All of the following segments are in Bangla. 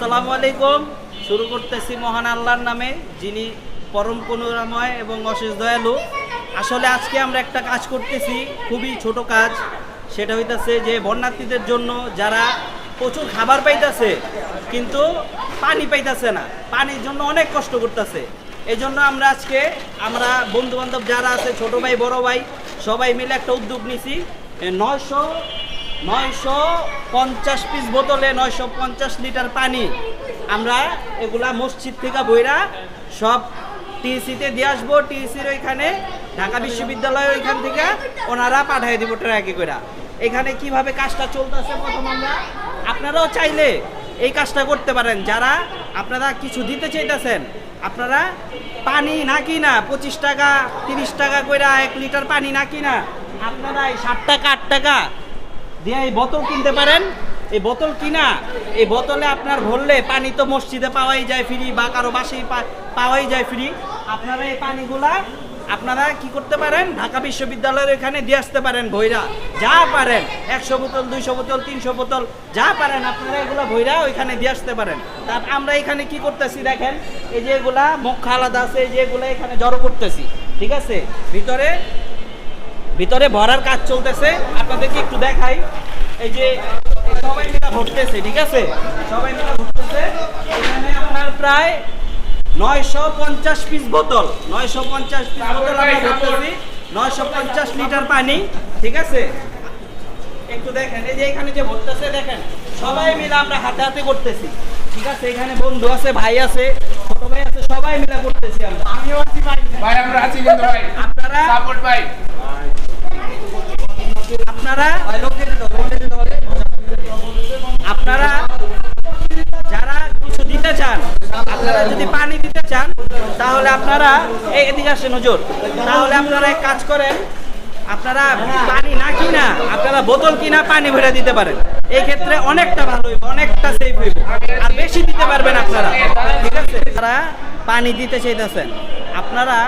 আসসালামু আলাইকুম। শুরু করতেছি মহান আল্লাহর নামে, যিনি পরম করুণাময় এবং অশেষ দয়ালু। আসলে আজকে আমরা একটা কাজ করতেছি, খুবই ছোট কাজ। সেটা হইতাছে যে বন্যার্থীদের জন্য যারা প্রচুর খাবার পাইতাছে, কিন্তু পানি পাইতাছে না। পানির জন্য অনেক কষ্ট করতেছে। এই জন্য আমরা আজকে, আমরা বন্ধু বান্ধব যারা আছে, ছোট ভাই, বড় ভাই, সবাই মিলে একটা উদ্যোগ নিছি। নয়শো নয়শো পঞ্চাশ পিস বোতলে নয়শো পঞ্চাশ লিটার পানি। আমরা এগুলা মসজিদ থেকে বইরা সব টিএসিতে দিয়ে আসব। টিএসির ওইখানে, ঢাকা বিশ্ববিদ্যালয় ওইখান থেকে ওনারা পাঠিয়ে দিব ট্রাকে করে এখানে কীভাবে কাজটা চলতেছে প্রথম আমরা, আপনারাও চাইলে এই কাজটা করতে পারেন। যারা আপনারা কিছু দিতে চাইতেছেন, আপনারা পানি না কিনা, পঁচিশ টাকা, তিরিশ টাকা করে এক লিটার পানি না কিনা, আপনারা এই ষাট টাকা, আট টাকা দিয়ে এই বোতল কিনতে পারেন। এই বোতল কিনা, এই বোতলে আপনার ভরলে পানি তো মসজিদে পাওয়াই যায় ফ্রি বা কারও বাসেই পাওয়াই যায় ফ্রি আপনারা এই পানিগুলা আপনারা কি করতে পারেন? ঢাকা বিশ্ববিদ্যালয়ের এখানে দিয়ে আসতে পারেন ভৈরা। যা পারেন, একশো বোতল, দুইশো বোতল, তিনশো বোতল, যা পারেন আপনারা এগুলা ভৈরা ওইখানে দিয়ে আসতে পারেন। তার আমরা এখানে কি করতেছি দেখেন, এই যে এগুলা মুখ আলাদা আছে, এই যে এগুলা এখানে জড়ো করতেছি। ঠিক আছে? ভিতরে ভিতরে ভরার কাজ চলতেছে। আপনাদেরকে একটু দেখাই। এই যে সবাই মিলে ভরতেছে ঠিক আছে? সবাই মিলে ভরতেছে এখানে আপনার প্রায় নয়শো পঞ্চাশ পিস বোতল নয়শো পঞ্চাশ পিস বোতল আমরা ভরতেছি নয়শো পঞ্চাশ লিটার পানি ঠিক আছে? একটু দেখেন এই যে এখানে যে ভরতেছে দেখেন সবাই মিলে আমরা হাতে হাতে করতেছি। ঠিক আছে? এখানে বন্ধু আছে ভাই আছে ছোট ভাই আছে সবাই মিলে করতেছি আমরা। আমিও আছি ভাই। ভাই আমরা আছি কিন্তু ভাই। আপনারা? সাপোর্ট ভাই। আপনারা আপনারা যারা কিছু দিতে চান, আপনারা যদি পানি দিতে চান, তাহলে আপনারা, এই এদিকে আসেন হুজুর, তাহলে আপনারা এক কাজ করেন, আপনারা পানি না কিনা, আপনারা বোতল কিনা পানি ভরে দিতে পারেন। এই ক্ষেত্রে অনেকটা ভালো হইব, অনেকটা সেফ হইব, আর বেশি দিতে পারবেন আপনারা, ঠিক আছে? তারা পানি দিতে চাইতেছেন, আপনারা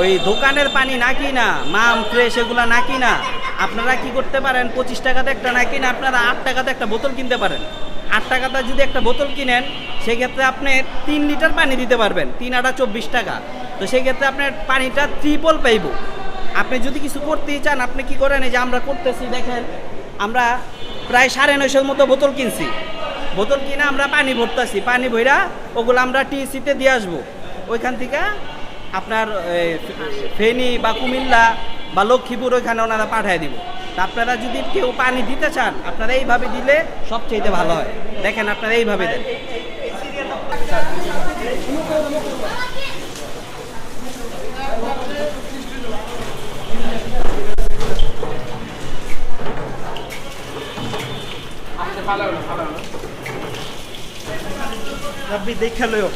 ওই দোকানের পানি না কিনা, মাম, ফ্রেশ এগুলা না কিনা আপনারা কি করতে পারেন? পঁচিশ টাকাতে একটা না কিনা আপনারা আট টাকাতে একটা বোতল কিনতে পারেন। আট টাকাতে যদি একটা বোতল কিনেন, সেক্ষেত্রে আপনি তিন লিটার পানি দিতে পারবেন, তিন আটা চব্বিশ টাকা। তো সেক্ষেত্রে আপনার পানিটা ত্রিপল পাইব। আপনি যদি কিছু করতেই চান, আপনি কি করেন? এই যে আমরা করতেছি, দেখেন, আমরা প্রায় সাড়ে নয়শোর মতো বোতল কিনছি। বোতল কিনে আমরা পানি ভরতেছি। পানি ভইরা ওগুলো আমরা টিএসিতে দিয়ে আসব। ওইখান থেকে আপনার ফেনী বা কুমিল্লা বা লক্ষ্মীপুর ওইখানে ওনারা পাঠিয়ে দিব। আপনারা যদি কেউ পানি দিতে চান, আপনারা এইভাবে দিলে সবচেয়ে ভালো হয়। দেখেন আপনারা এইভাবে দেন। দেখে লও